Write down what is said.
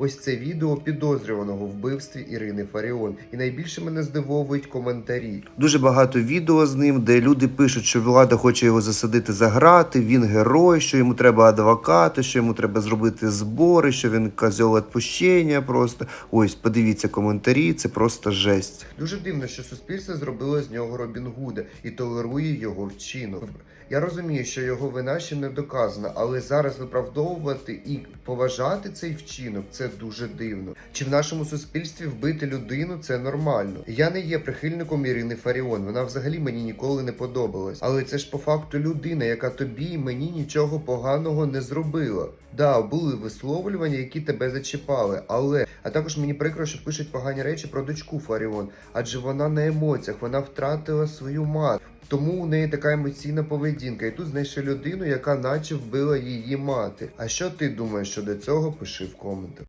Ось це відео підозрюваного в вбивстві Ірини Фаріон. І найбільше мене здивовують коментарі. Дуже багато відео з ним, де люди пишуть, що влада хоче його засадити за грати, він герой, що йому треба адвокати, що йому треба зробити збори, що він козьол відпущення просто. Ось, подивіться коментарі, це просто жесть. Дуже дивно, що суспільство зробило з нього Робін Гуда і толерує його вчинок. Я розумію, що його вина ще не доказана, але зараз виправдовувати і поважати цей вчинок це дуже дивно. Чи в нашому суспільстві вбити людину це нормально? Я не є прихильником Ірини Фаріон. Вона взагалі мені ніколи не подобалась. Але це ж по факту людина, яка тобі і мені нічого поганого не зробила. Да, були висловлювання, які тебе зачіпали, але а також мені прикро, що пишуть погані речі про дочку Фаріон, адже вона на емоціях, вона втратила свою мать. Тому у неї така емоційна поведінка, і тут знайшли людину, яка наче вбила її мати. А що ти думаєш щодо цього? Пиши в коментах.